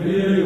Deus.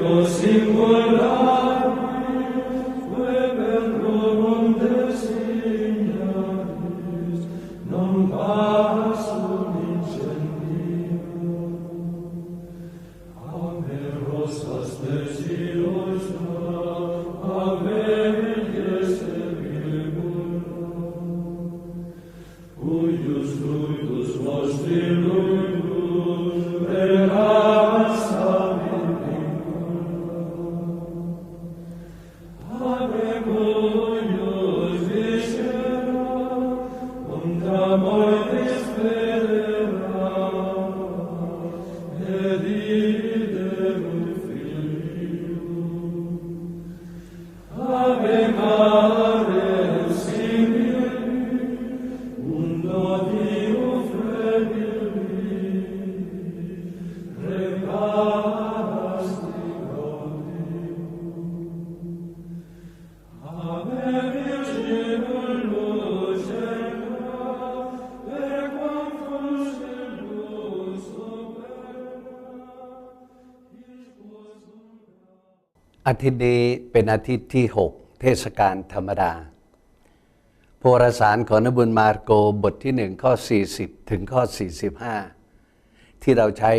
อาทิตย์นี้เป็นอาทิตย์ที่ 6 เทศกาลธรรมดาโพรสารของนบุญมารโกบทที่ 1 ข้อ 40 ถึงข้อ 45 ที่เราใช้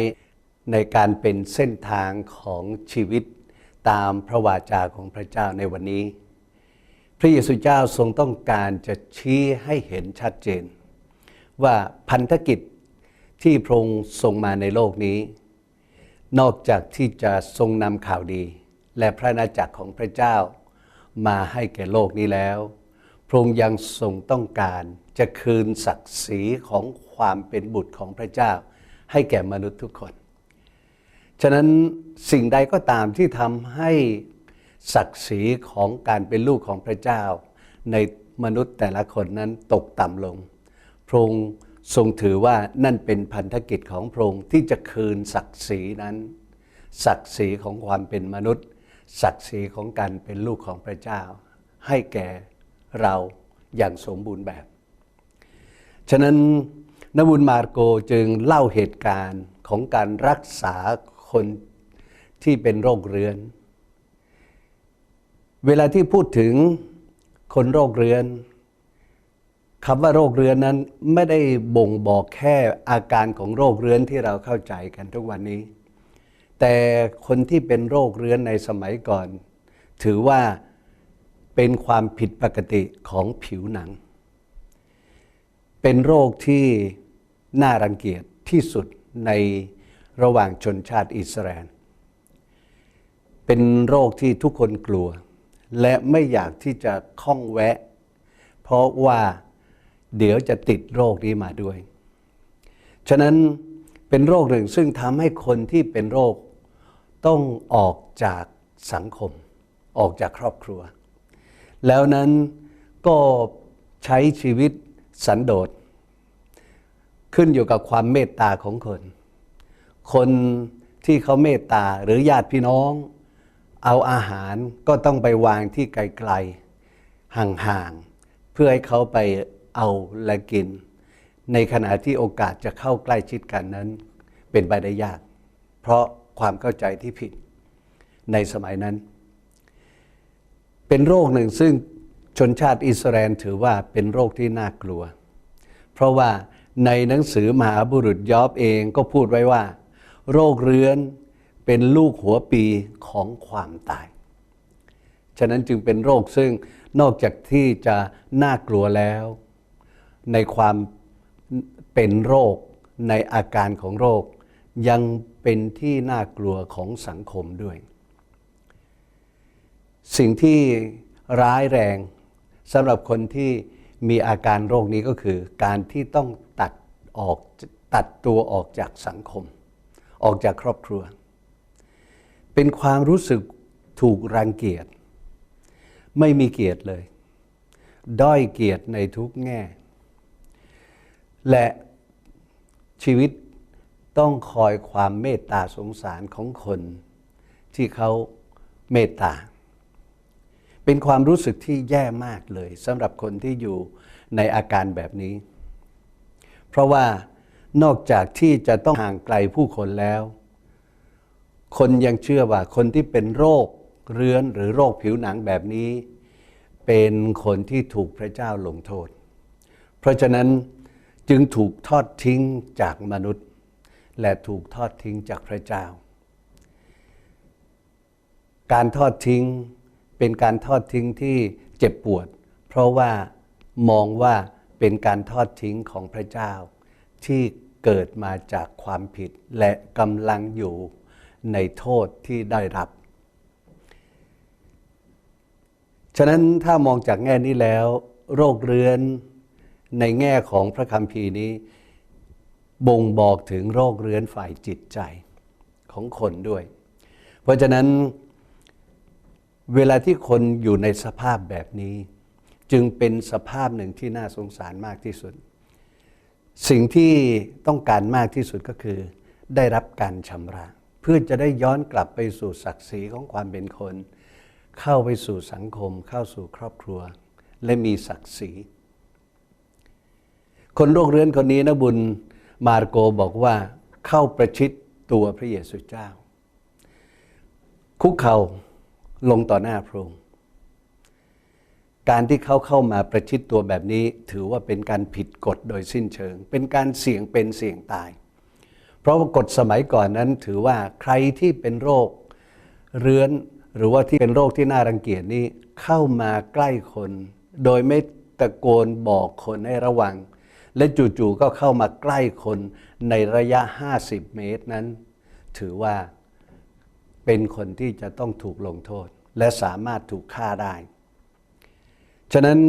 ในการเป็นเส้นทางของชีวิตตามพระวาจาของพระเจ้าในวันนี้ พระเยซูเจ้าทรงต้องการจะชี้ให้เห็นชัดเจน ว่าพันธกิจที่พระองค์ทรงมาในโลกนี้ นอกจากที่จะทรงนำข่าวดี และพระนาจักรของพระเจ้า มาให้แก่โลกนี้แล้ว พระองค์ยังทรงต้องการจะคืนศักดิ์ศรีของความเป็นบุตรของพระเจ้า ให้แก่มนุษย์ทุกคน ฉะนั้นสิ่งใดก็ตามที่ทำให้ศักดิ์ศรีของการเป็นลูกของพระเจ้า ในมนุษย์แต่ละคนนั้นตกต่ำลง พระองค์ทรงถือว่านั่นเป็นพันธกิจของพระองค์ที่จะคืนศักดิ์ศรีนั้น ศักดิ์ศรีของความเป็นมนุษย์ ศักดิ์ศรีของการเป็นลูกของพระเจ้า ให้แก่เราอย่างสมบูรณ์แบบ ฉะนั้นนบุญมาร์โกจึงเล่าเหตุการณ์ของการรักษาคนที่เป็นโรคเรื้อน เวลาที่พูดถึงคนโรคเรื้อนคำว่าโรคเรื้อนนั้นไม่ได้บ่งบอกแค่อาการของโรคเรื้อนที่เราเข้าใจกันทุกวันนี้ แต่คนที่เป็นโรคเรื้อนในสมัยก่อน ถือว่าเป็นความผิดปกติของผิวหนัง เป็นโรคที่น่ารังเกียจที่สุดในระหว่างชนชาติอิสราเอลเป็นโรคที่ทุกคนกลัว และไม่อยากที่จะข้องแวะ เพราะว่าเดี๋ยวจะติดโรคนี้มาด้วย ฉะนั้นเป็นโรคหนึ่งซึ่งทำให้คนที่เป็นโรค ต้องออกจากสังคม ออกจากครอบครัว แล้วนั้นก็ใช้ชีวิตสันโดษ ขึ้นอยู่กับความเมตตาของคน คนที่เขาเมตตาหรือญาติพี่น้อง เอาอาหารก็ต้องไปวางที่ไกลๆห่างๆเพื่อให้เขาไปเอาและกิน ในขณะที่โอกาสจะเข้าใกล้ชิดกันนั้น เป็นไปได้ยาก เพราะ ความเข้าใจที่ผิดในสมัยนั้น เป็นโรคหนึ่งซึ่งชนชาติอิสราเอลถือว่าเป็นโรคที่น่ากลัว เพราะว่าในหนังสือมหาบุรุษยอบเองก็พูดไว้ว่า โรคเรื้อนเป็นลูกหัวปีของความตาย ฉะนั้นจึงเป็นโรคซึ่งนอกจากที่จะน่ากลัวแล้ว ในความเป็นโรคในอาการของโรคยัง เป็นที่น่ากลัวของสังคมด้วย สิ่งที่ร้ายแรงสำหรับคนที่มีอาการโรคนี้ก็คือ การที่ต้องตัดออกตัดตัวออกจากสังคม ออกจากครอบครัว เป็นความรู้สึกถูกรังเกียจไม่มีเกียรติเลย ด้อยเกียรติในทุกแง่ และชีวิต ต้องคอยความเมตตาสงสารของคน ที่เขาเมตตา เป็นความรู้สึกที่แย่มากเลยสำหรับคนที่อยู่ในอาการแบบนี้ เพราะว่านอกจากที่จะต้องห่างไกลผู้คนแล้ว คนยังเชื่อว่าคนที่เป็นโรคเรื้อนหรือโรคผิวหนังแบบนี้ เป็นคนที่ถูกพระเจ้าลงโทษ เพราะฉะนั้นจึงถูกทอดทิ้งจากมนุษย์ และถูกทอดทิ้งจากพระเจ้า การทอดทิ้งเป็นการทอดทิ้งที่เจ็บปวด เพราะว่ามองว่าเป็นการทอดทิ้งของพระเจ้า ที่เกิดมาจากความผิดและกำลังอยู่ในโทษที่ได้รับ ฉะนั้นถ้ามองจากแง่นี้แล้ว โรคเรื้อนในแง่ของพระคัมภีร์นี้ บ่งบอกถึงโรคเรื้อนฝ่ายจิตใจของคนด้วย เพราะฉะนั้นเวลาที่คนอยู่ในสภาพแบบนี้ จึงเป็นสภาพหนึ่งที่น่าสงสารมากที่สุด สิ่งที่ต้องการมากที่สุดก็คือ ได้รับการชำระ เพื่อจะได้ย้อนกลับไปสู่ศักดิ์ศรีของความเป็นคน เข้าไปสู่สังคม เข้าสู่ครอบครัว และมีศักดิ์ศรี คนโรคเรื้อนคนนี้นะบุญ มาร์โกบอกว่าเข้าประชิดตัวพระเยซูเจ้า คุกเข่าลงต่อหน้าพระองค์การที่เขาเข้ามาประชิดตัวแบบนี้ถือว่าเป็นการผิดกฎโดยสิ้นเชิง เป็นการเสี่ยงเป็นเสี่ยงตาย เพราะว่ากฎสมัยก่อนนั้นถือว่าใครที่เป็นโรคเรื้อนหรือว่าที่เป็นโรคที่น่ารังเกียจนี้เข้ามาใกล้คน โดยไม่ตะโกนบอกคนให้ระวัง และจู่ๆก็เข้ามาใกล้คนในระยะ 50 เมตรนั้น ถือว่าเป็นคนที่จะต้องถูกลงโทษ และสามารถถูกฆ่าได้ ฉะนั้น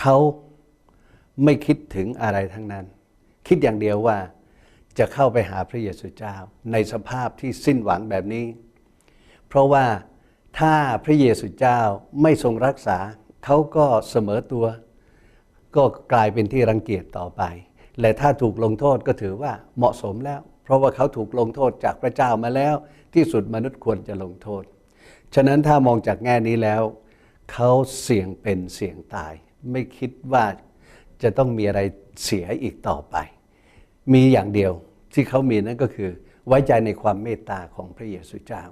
เขาไม่คิดถึงอะไรทั้งนั้น คิดอย่างเดียวว่าจะเข้าไปหาพระเยซูเจ้า ในสภาพที่สิ้นหวังแบบนี้ เพราะว่าถ้าพระเยซูเจ้าไม่ทรงรักษา เขาก็เสมอตัว ก็กลายเป็นที่รังเกียจต่อไป และถ้าถูกลงโทษก็ถือว่าเหมาะสมแล้ว เพราะว่าเขาถูกลงโทษจากพระเจ้ามาแล้ว ที่สุดมนุษย์ควรจะลงโทษ ฉะนั้นถ้ามองจากแง่นี้แล้ว เขาเสี่ยงเป็นเสี่ยงตาย ไม่คิดว่าจะต้องมีอะไรเสียอีกต่อไป มีอย่างเดียวที่เขามีนั่นก็คือ ไว้ใจในความเมตตาของพระเยซูเจ้า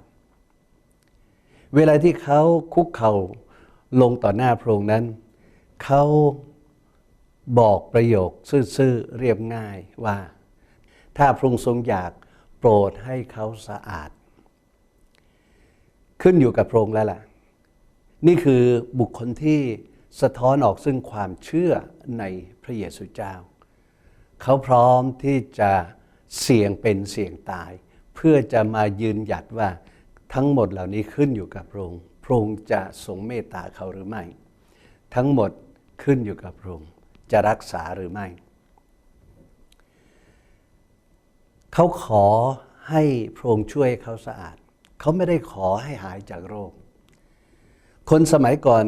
เวลาที่เขาคุกเข่าลงต่อหน้าพระองค์นั้น เขา บอกประโยคซื่อๆเรียบง่ายว่า ถ้าพระองค์ทรงอยากโปรดให้เขาสะอาด ขึ้นอยู่กับพระองค์แล้วล่ะ นี่คือบุคคลที่สะท้อนออกซึ่งความเชื่อในพระเยซูเจ้า เขาพร้อมที่จะเสี่ยงเป็นเสี่ยงตาย เพื่อจะมายืนหยัดว่าทั้งหมดเหล่านี้ขึ้นอยู่กับพระองค์พระองค์จะทรงเมตตาเขาหรือไม่ ทั้งหมดขึ้นอยู่กับพระองค์ จะรักษาหรือไม่ เขาขอให้พระองค์ช่วยเขาสะอาด เขาไม่ได้ขอให้หายจากโรค คนสมัยก่อน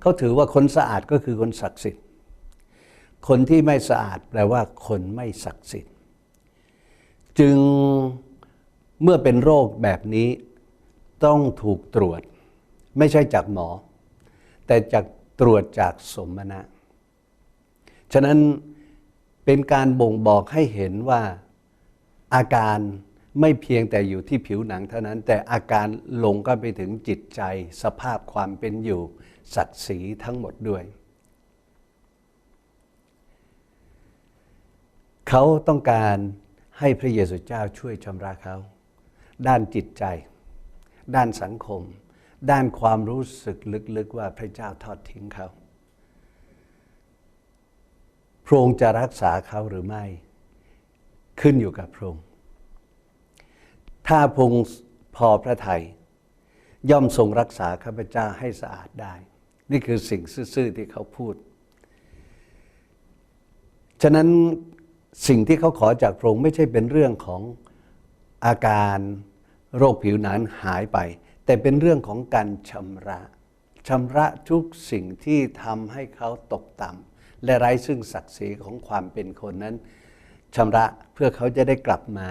เขาถือว่าคนสะอาดก็คือคนศักดิ์สิทธิ์ คนที่ไม่สะอาดแปลว่าคนไม่ศักดิ์สิทธิ์ จึงเมื่อเป็นโรคแบบนี้ต้องถูกตรวจ ไม่ใช่จากหมอ แต่จากตรวจจากสมณะ ฉะนั้นเป็นการบ่งบอกให้เห็นว่าอาการไม่เพียงแต่อยู่ที่ผิวหนังเท่านั้น แต่อาการลงก็ไปถึงจิตใจ สภาพความเป็นอยู่ ศักดิ์ศรีทั้งหมดด้วย เขาต้องการให้พระเยซูเจ้าช่วยชำระเขา ด้านจิตใจ ด้านสังคม ด้านความรู้สึกลึกๆว่าพระเจ้าทอดทิ้งเขา พระองค์จะรักษาเขาหรือไม่ ขึ้นอยู่กับพระองค์ ถ้าพระองค์พอพระทยัยย่อมทรงรักษาข้าพเจ้าให้สะอาดได้ นี่คือสิ่งซื่อๆที่เขาพูด ฉะนั้นสิ่งที่เขาขอจากพระองค์ไม่ใช่เป็นเรื่องของอาการโรคผิวหนังหายไป แต่เป็นเรื่องของการชำระชำระทุกสิ่งที่ทำให้เขาตกต่ำ และไร้ซึ่งศักดิ์ศรีของความเป็นคนนั้นชำระเพื่อเขาจะได้กลับมา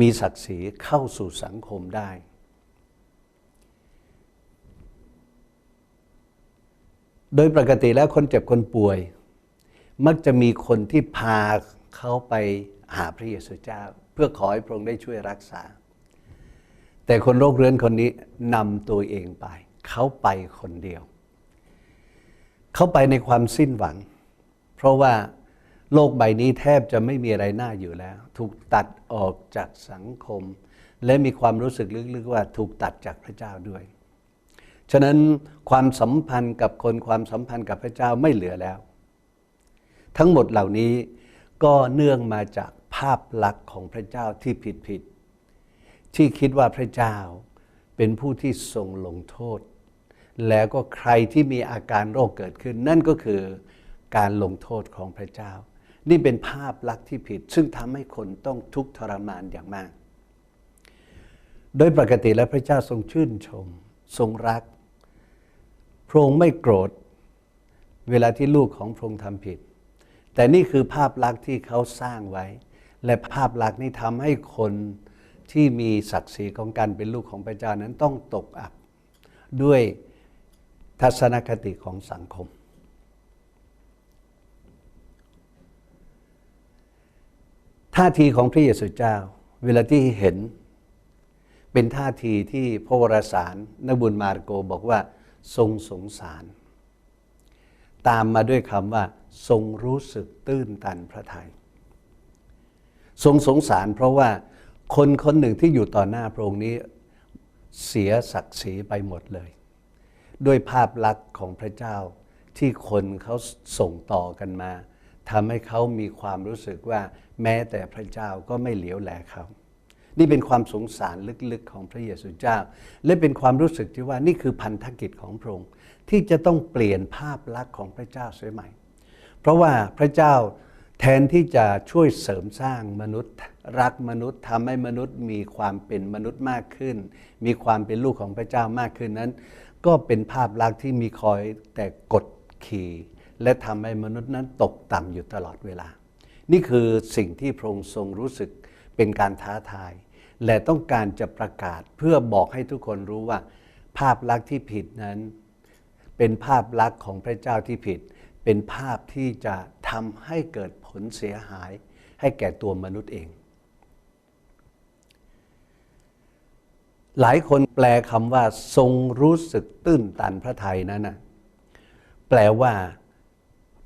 มีศักดิ์ศรีเข้าสู่สังคมได้ โดยปกติแล้วคนเจ็บคนป่วย มักจะมีคนที่พาเขาไปหาพระเยซูเจ้า เพื่อขอให้พระองค์ได้ช่วยรักษาแแต่คนโรคเรื้อนคนนี้นำตัวเองไป เขาไปคนเดียว เขาไปในความสิ้นหวัง เพราะว่าโลกใบนี้แทบจะไม่มีอะไรน่าอยู่แล้ว ถูกตัดออกจากสังคม และมีความรู้สึกลึกๆว่าถูกตัดจากพระเจ้าด้วย ฉะนั้นความสัมพันธ์กับคนความสัมพันธ์กับพระเจ้าไม่เหลือแล้ว ทั้งหมดเหล่านี้ก็เนื่องมาจากภาพลักษณ์ของพระเจ้าที่ผิดผิดๆที่คิดว่าพระเจ้าเป็นผู้ที่ทรงลงโทษ แล้วก็ใครที่มีอาการโรคเกิดขึ้น นั่นก็คือการลงโทษของพระเจ้า นี่เป็นภาพลักษณ์ที่ผิด ซึ่งทำให้คนต้องทุกข์ทรมานอย่างมาก โดยปกติแล้วพระเจ้าทรงชื่นชม ทรงรัก พระองค์ไม่โกรธ เวลาที่ลูกของพระองค์ทำผิด แต่นี่คือภาพลักษณ์ที่เขาสร้างไว้ และภาพลักษณ์นี้ทำให้คนที่มีศักดิ์ศรีของการเป็นลูกของพระเจ้านั้นต้องตกอับด้วย ทัศนคติของสังคม ท่าทีของพระเยซูเจ้า เวลาที่เห็น เป็นท่าทีที่พระวรสารนบุญมารโกบอกว่า ทรงสงสาร ตามมาด้วยคำว่า ทรงรู้สึกตื้นตันพระทยัยทรงสงสารเพราะว่าคนคนหนึ่งที่อยู่ต่อหน้าพระองค์นี้เสียศักดิ์ศรีไปหมดเลย ด้วยภาพลักษณ์ของพระเจ้า ที่คนเขาส่งต่อกันมาทำให้เขามีความรู้สึกว่าแม้แต่พระเจ้าก็ไม่เหลียวแลเขานี่เป็นความสงสารลึกๆของพระเยซูเจ้า และเป็นความรู้สึกที่ว่านี่คือพันธกิจของพระองค์ที่จะต้องเปลี่ยนภาพลักษณ์ของพระเจ้าเสียใหม่ เพราะว่าพระเจ้า แทนที่จะช่วยเสริมสร้างมนุษย์รักมนุษย์ทำให้มนุษย์มีความเป็นมนุษย์มากขึ้น มีความเป็นลูกของพระเจ้ามากขึ้นนั้น ก็เป็นภาพลักษณ์ที่มีคอยแต่กดขี่และทำให้มนุษย์นั้นตกต่ำอยู่ตลอดเวลา นี่คือสิ่งที่พระองค์ทรงรู้สึกเป็นการท้าทาย และต้องการจะประกาศเพื่อบอกให้ทุกคนรู้ว่า ภาพลักษณ์ที่ผิดนั้น เป็นภาพลักษณ์ของพระเจ้าที่ผิด เป็นภาพที่จะทำให้เกิด ผลเสียหายให้แก่ตัวมนุษย์เอง หลายคนแปลคำว่า ทรงรู้สึกตื้นตันพระทัยนั้นนะแปลว่า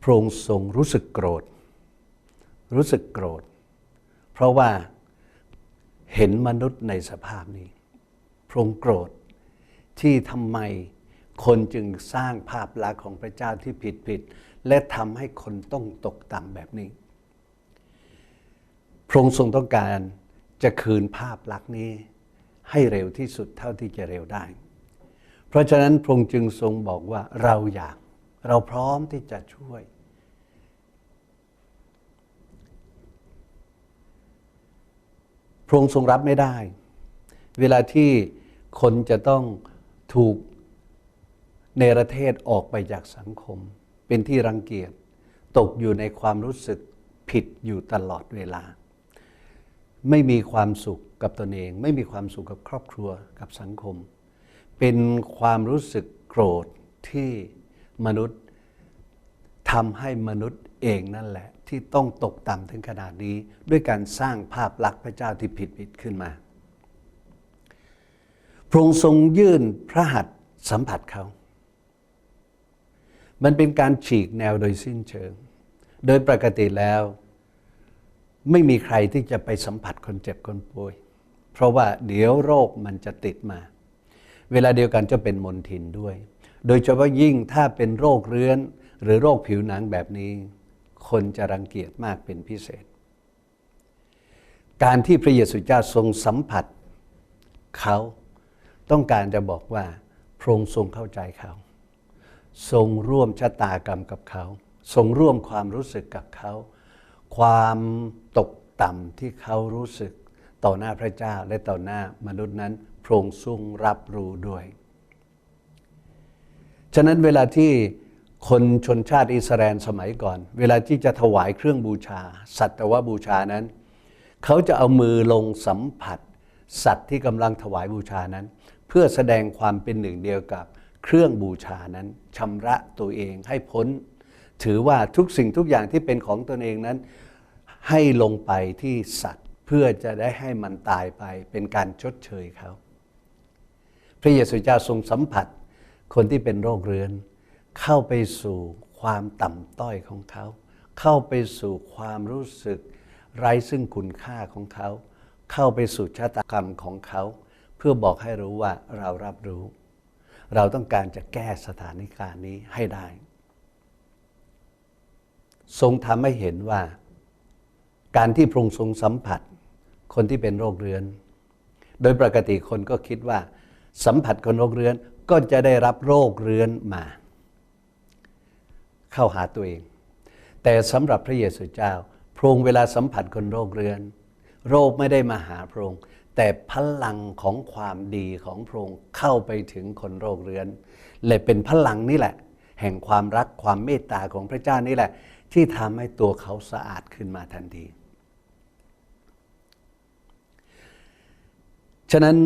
พระองค์ทรงรู้สึกโกรธ รู้สึกโกรธ เพราะว่าเห็นมนุษย์ในสภาพนี้ พระองค์โกรธที่ทำไม คนจึงสร้างภาพลักษณ์ของพระเจ้าที่ผิดผิด และทำให้คนต้องตกต่ำแบบนี้ พระองค์ทรงต้องการจะคืนภาพลักษณ์นี้ให้เร็วที่สุดเท่าที่จะเร็วได้ เพราะฉะนั้นพระองค์จึงทรงบอกว่าเราอยากเราพร้อมที่จะช่วย พระองค์ทรงรับไม่ได้ เวลาที่คนจะต้องถูก เนรเทศออกไปจากสังคม เป็นที่รังเกียจตกอยู่ในความรู้สึกผิดอยู่ตลอดเวลา ไม่มีความสุขกับตนเอง ไม่มีความสุขกับครอบครัวกับสังคม เป็นความรู้สึกโกรธที่มนุษย์ทำให้มนุษย์เองนั่นแหละ ที่ต้องตกต่ำถึงขนาดนี้ ด้วยการสร้างภาพลักษณ์พระเจ้าที่ผิดผิดขึ้นมา พระองค์ทรงยื่นพระหัตถ์สัมผัสเขา มันเป็นการฉีกแนวโดยสิ้นเชิง โดยปกติแล้ว ไม่มีใครที่จะไปสัมผัสคนเจ็บคนป่วย เพราะว่าเดี๋ยวโรคมันจะติดมา เวลาเดียวกันจะเป็นมลทินด้วย โดยเฉพาะยิ่งถ้าเป็นโรคเรื้อน หรือโรคผิวหนังแบบนี้ คนจะรังเกียจมากเป็นพิเศษ การที่พระเยซูเจ้าทรงสัมผัสเขาต้องการจะบอกว่าพระองค์ทรงเข้าใจเขา ทรงร่วมชะตากรรมกับเขาทรงร่วมความรู้สึกกับเขา ความตกต่ำที่เขารู้สึกต่อหน้าพระเจ้าและต่อหน้ามนุษย์นั้นพระองค์ทรงรับรู้ด้วย ฉะนั้นเวลาที่คนชนชาติอิสราเอลสมัยก่อน เวลาที่จะถวายเครื่องบูชา สัตวบูชานั้น เขาจะเอามือลงสัมผัส สัตว์ที่กำลังถวายบูชานั้น เพื่อแสดงความเป็นหนึ่งเดียวกับ เครื่องบูชานั้นชำระตัวเองให้พ้น ถือว่าทุกสิ่งทุกอย่างที่เป็นของตนเองนั้น ให้ลงไปที่สัตว์เพื่อจะได้ให้มันตายไปเป็นการชดเชยเขา พระเยซูเจ้าทรงสัมผัสคนที่เป็นโรคเรื้อน เข้าไปสู่ความต่ำต้อยของเขา เข้าไปสู่ความรู้สึกไร้ซึ่งคุณค่าของเขา เข้าไปสู่ชะตากรรมของเขา เพื่อบอกให้รู้ว่าเรารับรู้ เราต้องการจะแก้สถานการณ์นี้ให้ได้ ทรงทำให้เห็นว่า การที่พระองค์ทรงสัมผัสคนที่เป็นโรคเรื้อน โดยปกติคนก็คิดว่า สัมผัสคนโรคเรื้อนก็จะได้รับโรคเรื้อนมา เข้าหาตัวเอง แต่สำหรับพระเยซูเจ้า พระองค์เวลาสัมผัสคนโรคเรื้อน โรคไม่ได้มาหาพระองค์ แต่พลังของความดีของพระองค์เข้าไปถึงคนโรคเรื้อนเลยเป็นพลังนี่แหละ แห่งความรักความเมตตาของพระเจ้านี่แหละ ที่ทำให้ตัวเขาสะอาดขึ้นมาทันที ฉะนั้น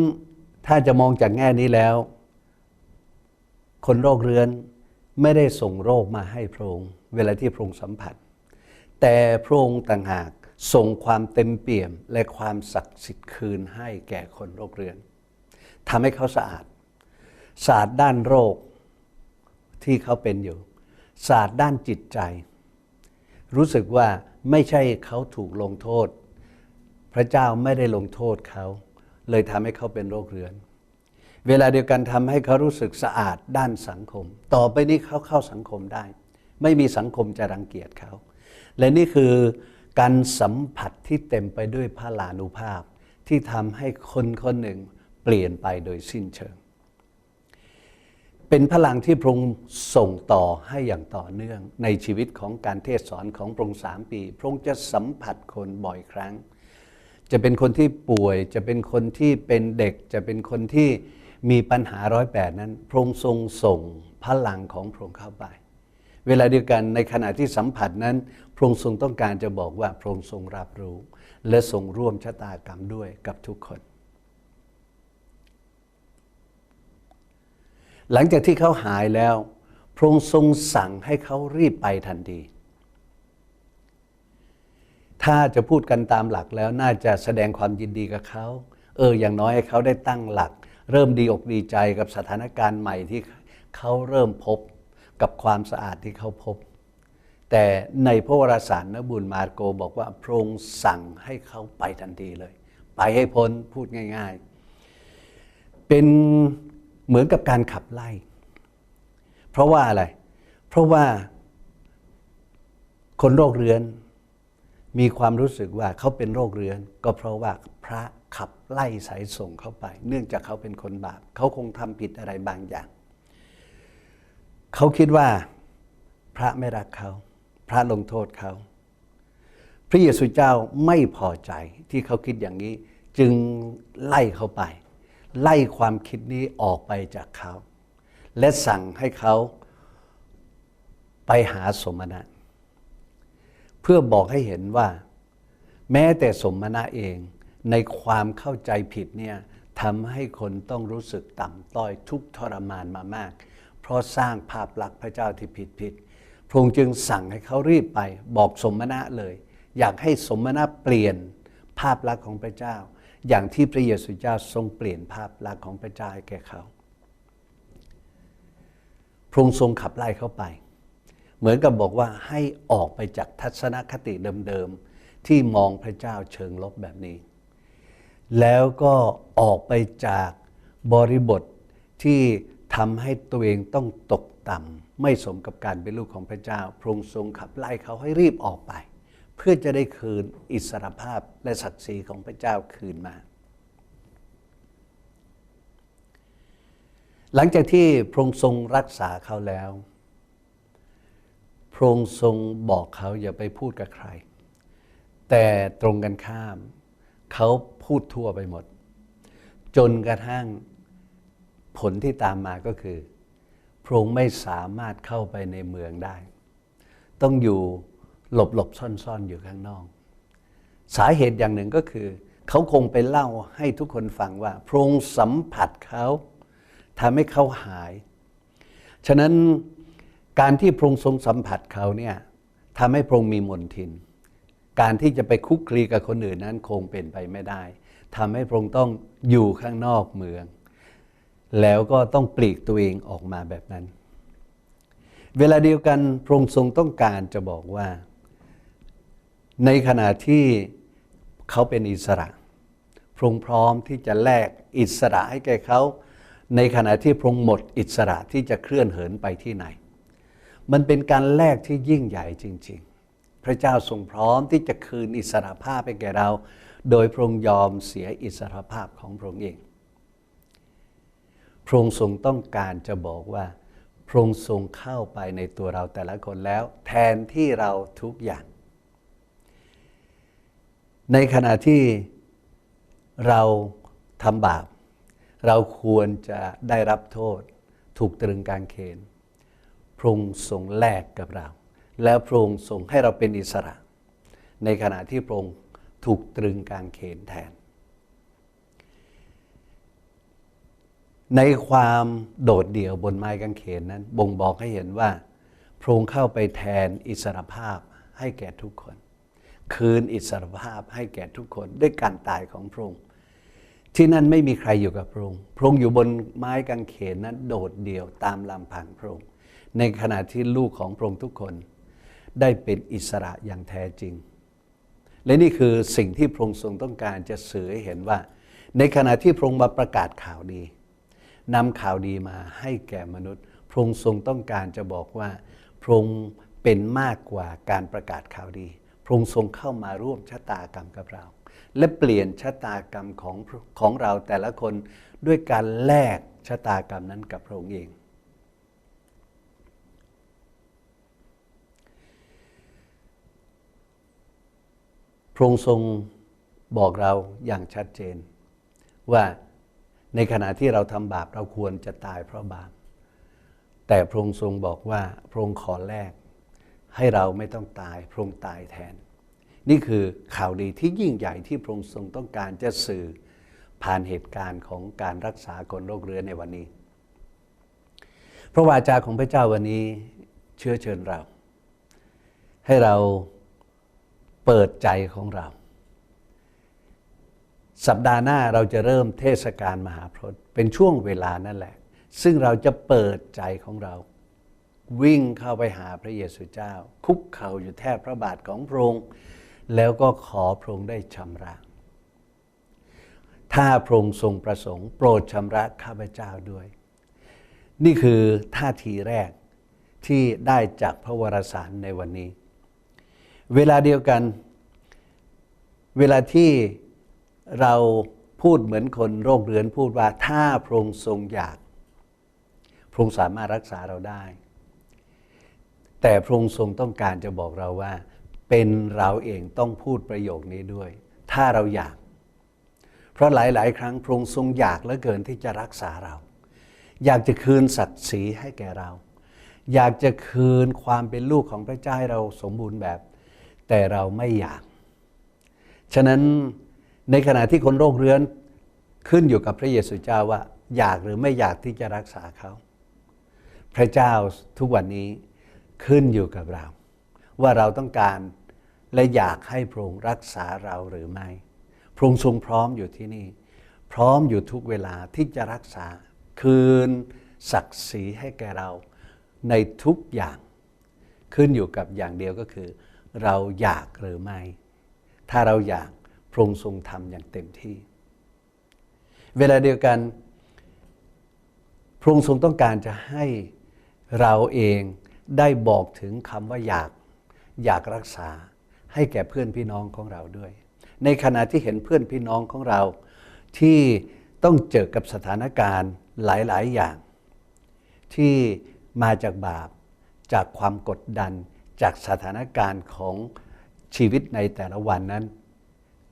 ถ้าจะมองจากแง่นี้แล้ว คนโรคเรื้อนไม่ได้ส่งโรคมาให้พระองค์เวลาที่พระองค์สัมผัส แต่พระองค์ต่างหาก ส่งความเต็มเปี่ยมและความศักดิ์สิทธิ์คืนให้แก่คนโรคเรื้อนทำให้เขาสะอาดสะอาดด้านโรคที่เขาเป็นอยู่สะอาดด้านจิตใจ รู้สึกว่าไม่ใช่เขาถูกลงโทษ พระเจ้าไม่ได้ลงโทษเขา เลยทำให้เขาเป็นโรคเรื้อน เวลาเดียวกันทำให้เขารู้สึกสะอาดด้านสังคม ต่อไปนี้เขาเข้าสังคมได้ ไม่มีสังคมจะรังเกียจเขา และนี่คือ การสัมผัสที่เต็มไปด้วยพระลานุภาพ ที่ทำให้คนคนหนึ่งเปลี่ยนไปโดยสิ้นเชิง เป็นพลังที่พระองค์ส่งต่อให้อย่างต่อเนื่อง ในชีวิตของการเทศสอนของพระองค์สามปี พระองค์จะสัมผัสคนบ่อยครั้ง จะเป็นคนที่ป่วย จะเป็นคนที่เป็นเด็ก จะเป็นคนที่มีปัญหาร้อยแปดนั้น พระองค์ทรงส่งพลังของพระองค์เข้าไป เวลาเดียวกันในขณะที่สัมผัสนั้น พระองค์ทรงต้องการจะบอกว่าพระองค์ทรงรับรู้ และทรงร่วมชะตากรรมด้วยกับทุกคน หลังจากที่เขาหายแล้ว พระองค์ทรงสั่งให้เขารีบไปทันทีถ้าจะพูดกันตามหลักแล้วน่าจะแสดงความยินดีกับเขาเอออย่างน้อยให้เขาได้ตั้งหลัก เริ่มดีอกดีใจกับสถานการณ์ใหม่ที่เขาเริ่มพบ กับความสะอาดที่เขาพบ แต่ในพระวรสารนบุญมาโกบอกว่าพระองค์สั่งให้เขาไปทันทีเลย ไปให้พ้นพูดง่าย ๆ เป็นเหมือนกับการขับไล่ เพราะว่าอะไร เพราะว่าคนโรคเรื้อนมีความรู้สึกว่าเขาเป็นโรคเรื้อน ก็เพราะว่าพระขับไล่สายส่งเข้าไป เนื่องจากเขาเป็นคนบาปเขาคงทำผิดอะไรบางอย่าง เขาคิดว่าพระไม่รักเขา พระลงโทษเขา พระเยซูเจ้าไม่พอใจที่เขาคิดอย่างนี้ จึงไล่เขาไป ไล่ความคิดนี้ออกไปจากเขา และสั่งให้เขาไปหาสมณะ เพื่อบอกให้เห็นว่า แม้แต่สมณะเองในความเข้าใจผิดเนี่ยทำให้คนต้องรู้สึกต่ำต้อยทุกทรมานมามาก ราะสร้างภาพลักษณ์พระเจ้าที่ผิดผิดพระองค์จึงสั่งให้เขารีบไปบอกสมณะเลย อยากให้สมณะเปลี่ยนภาพลักษณ์ของพระเจ้า อย่างที่พระเยซูเจ้าทรงเปลี่ยนภาพลักษณ์ของพระเจ้าให้แก่เขาพระองค์ทรงขับไล่เขาไป เหมือนกับบอกว่าให้ออกไปจากทัศนคติเดิมๆที่มองพระเจ้าเชิงลบแบบนี้ แล้วก็ออกไปจากบริบทที่ ทำให้ตัวเองต้องตกต่ำไม่สมกับการเป็นลูกของพระเจ้า พระองค์ทรงขับไล่เขาให้รีบออกไป เพื่อจะได้คืนอิสรภาพและศักดิ์ศรีของพระเจ้าคืนมา หลังจากที่พระองค์ทรงรักษาเขาแล้วพระองค์ทรงบอกเขาอย่าไปพูดกับใคร แต่ตรงกันข้าม เขาพูดทั่วไปหมด จนกระทั่ง ผลที่ตามมาก็คือ พระองค์ไม่สามารถเข้าไปในเมืองได้ ต้องอยู่หลบหลบซ่อนซ่ออยู่ข้างนอก สาเหตุอย่างหนึ่งก็คือ เขาคงไปเล่าให้ทุกคนฟังว่า พระองค์สัมผัสเขาทำให้เขาหาย ฉะนั้นการที่พระองค์ทรงสัมผัสเขาเนี่ยทำให้พระองค์มีมนทิน การที่จะไปคุกคลีกับคนอื่นนั้นคงเป็นไปไม่ได้ทำให้พระองค์ต้องอยู่ข้างนอกเมือง แล้วก็ต้องปลีกตัวเองออกมาแบบนั้น เวลาเดียวกันพระองค์ทรงต้องการจะบอกว่า ในขณะที่เขาเป็นอิสระ พระองค์พร้อมที่จะแลกอิสระให้แก่เขา ในขณะที่พระองค์หมดอิสระที่จะเคลื่อนเหินไปที่ไหน มันเป็นการแลกที่ยิ่งใหญ่จริง ๆ พระเจ้าทรงพร้อมที่จะคืนอิสระภาพให้แก่เรา โดยพระองค์ยอมเสียอิสระภาพของพระองค์เอง พระองค์ทรงต้องการจะบอกว่า พระองค์ทรงเข้าไปในตัวเราแต่ละคนแล้ว แทนที่เราทุกอย่าง ในขณะที่เราทำบาป เราควรจะได้รับโทษ ถูกตรึงกางเขนพระองค์ทรงแลกกับเรา แล้วพระองค์ทรงให้เราเป็นอิสระ ในขณะที่พระองค์ถูกตรึงกางเขนแทน ในความโดดเดี่ยวบนไม้กางเขนนั้น บ่งบอกให้เห็นว่า พระองค์เข้าไปแทนอิสรภาพให้แก่ทุกคน คืนอิสรภาพให้แก่ทุกคนด้วยการตายของพระองค์ที่นั่นไม่มีใครอยู่กับพระองค์พระองค์อยู่บนไม้กางเขนนั้นโดดเดี่ยวตามลำพังพระองค์ในขณะที่ลูกของพระองค์ทุกคน ได้เป็นอิสระอย่างแท้จริง และนี่คือสิ่งที่พระองค์ทรงต้องการจะสื่อให้เห็นว่า ในขณะที่พระองค์มาประกาศข่าวดี นำข่าวดีมาให้แก่มนุษย์ พระองค์ทรงต้องการจะบอกว่าพระองค์เป็นมากกว่าการประกาศข่าวดี พระองค์ทรงเข้ามาร่วมชะตากรรมกับเรา และเปลี่ยนชะตากรรมของของเราแต่ละคนด้วยการแลกชะตากรรมนั้นกับพระองค์เอง พระองค์ทรงบอกเราอย่างชัดเจนว่า ในขณะที่เราทำบาปเราควรจะตายเพราะบาป แต่พระองค์ทรงบอกว่าพระองค์ขอแลกให้เราไม่ต้องตายพระองค์ตายแทน นี่คือข่าวดีที่ยิ่งใหญ่ที่พระองค์ทรงต้องการจะสื่อผ่านเหตุการณ์ของการรักษาคนโรคเรื้อนในวันนี้ พระวาจาของพระเจ้าวันนี้เชื้อเชิญเรา ให้เราเปิดใจของเรา สัปดาห์หน้าเราจะเริ่มเทศกาลมหาพรตเป็นช่วงเวลานั่นแหละ ซึ่งเราจะเปิดใจของเรา วิ่งเข้าไปหาพระเยซูเจ้า คุกเข่าอยู่แทบพระบาทของพระองค์แล้วก็ขอพระองค์ได้ชำระ ถ้าพระองค์ทรงประสงค์ โปรดชำระข้าพเจ้าด้วย นี่คือท่าทีแรกที่ได้จากพระวรสารในวันนี้ เวลาเดียวกัน เวลาที่ เราพูดเหมือนคนโรคเรื้อนพูดว่าถ้าพระองค์ทรงอยาก พระองค์สามารถรักษาเราได้ แต่พระองค์ทรงต้องการจะบอกเราว่า เป็นเราเองต้องพูดประโยคนี้ด้วย ถ้าเราอยาก เพราะหลาย ๆ ครั้งพระองค์ทรงอยากเหลือเกินที่จะรักษาเรา อยากจะคืนศักดิ์ศรีให้แก่เรา อยากจะคืนความเป็นลูกของพระเจ้าให้เราสมบูรณ์แบบ แต่เราไม่อยาก ฉะนั้น ในขณะที่คนโรคเรื้อนขึ้นอยู่กับพระเยซูเจ้าว่า อยากหรือไม่อยากที่จะรักษาเขาพระเจ้าทุกวันนี้ขึ้นอยู่กับเรา ว่าเราต้องการและอยากให้พระองค์รักษาเราหรือไม่พระองค์ทรงพร้อมอยู่ที่นี่ พร้อมอยู่ทุกเวลาที่จะรักษา คืนศักดิ์ศรีให้แก่เราในทุกอย่างขึ้นอยู่กับอย่างเดียวก็คือ เราอยากหรือไม่ ถ้าเราอยาก พระองค์ทรงทำอย่างเต็มที่ เวลาเดียวกัน พระองค์ทรงต้องการจะให้เราเองได้บอกถึงคำว่าอยากอยากรักษาให้แก่เพื่อนพี่น้องของเราด้วย ในขณะที่เห็นเพื่อนพี่น้องของเรา ที่ต้องเจอกับสถานการณ์หลาย ๆ อย่าง ที่มาจากบาปจากความกดดันจากสถานการณ์ของชีวิตในแต่ละวันนั้น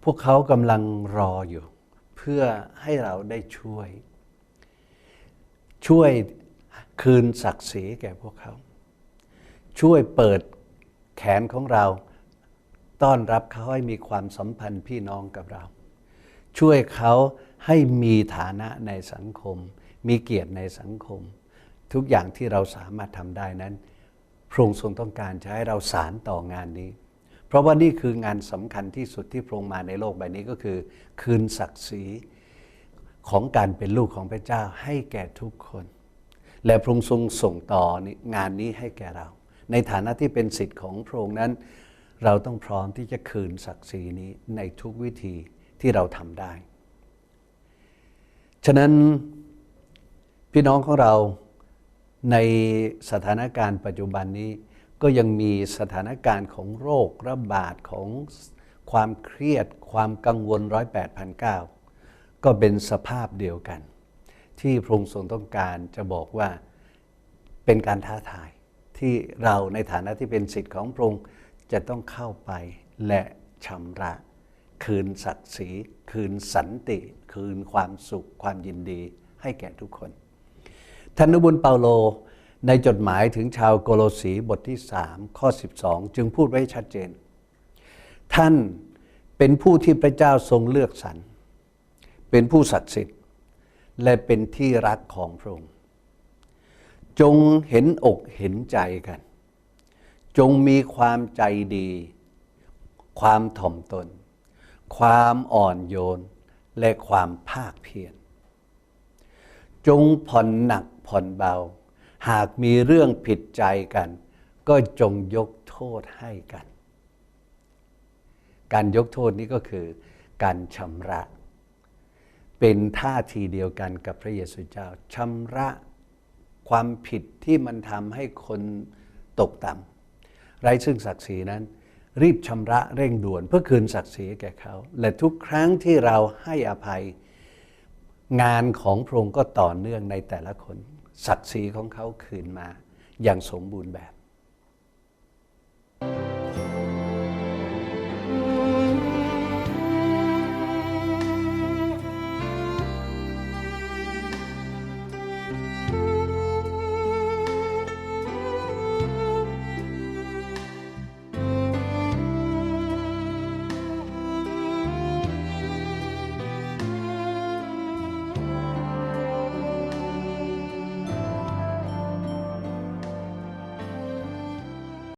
วกเขากำลังรออยู่ เพื่อให้เราได้ช่วย ช่วยคืนศักดิ์ศรีแก่พวกเขา ช่วยเปิดแขนของเรา ต้อนรับเขาให้มีความสัมพันธ์พี่น้องกับเรา ช่วยเขาให้มีฐานะในสังคม มีเกียรติในสังคม ทุกอย่างที่เราสามารถทำได้นั้นพระองค์ทรงต้องการจะให้เราสารต่องานนี้ เพราะว่านี่คืองานสำคัญที่สุดที่พระองค์มาในโลกใบนี้ก็คือ คืนศักดิ์ศรีของการเป็นลูกของพระเจ้าให้แก่ทุกคน และพระองค์ทรงส่งต่องานนี้ให้แก่เรา ในฐานะที่เป็นสิทธิ์ของพระองค์นั้น เราต้องพร้อมที่จะคืนศักดิ์ศรีนี้ในทุกวิธีที่เราทำได้ ฉะนั้นพี่น้องของเราในสถานการณ์ปัจจุบันนี้ ก็ยังมีสถานการณ์ของโรคระบาดของความเครียดความกังวลร้อยแปดพันเก้าก็เป็นสภาพเดียวกัน ที่พระองค์ทรงต้องการจะบอกว่าเป็นการท้าทายที่เราในฐานะที่เป็นสิทธิ์ของพระองค์จะต้องเข้าไปและชำระ คืนศักดิ์ศรี คืนสันติ คืนความสุขความยินดีให้แก่ทุกคนท่านนบุญเปาโล ในจดหมายถึงชาวโกโลสีบทที่ 3 ข้อ 12 จึงพูดไว้ชัดเจน ท่านเป็นผู้ที่พระเจ้าทรงเลือกสรร เป็นผู้ศักดิ์สิทธิ์ และเป็นที่รักของพระองค์ จงเห็นอกเห็นใจกัน จงมีความใจดี ความถ่อมตน ความอ่อนโยน และความภาคเพียร จงผ่อนหนักผ่อนเบา หากมีเรื่องผิดใจกัน ก็จงยกโทษให้กัน การยกโทษนี้ก็คือการชำระ เป็นท่าทีเดียวกันกับพระเยซูเจ้าชำระความผิดที่มันทำให้คนตกต่ำไร้ซึ่งศักดิ์ศรีนั้น รีบชำระเร่งด่วนเพื่อคืนศักดิ์ศรีแก่เขา และทุกครั้งที่เราให้อภัย งานของพระองค์ก็ต่อเนื่องในแต่ละคน ศักดิ์ศรีของเขาคืนมาอย่างสมบูรณ์แบบ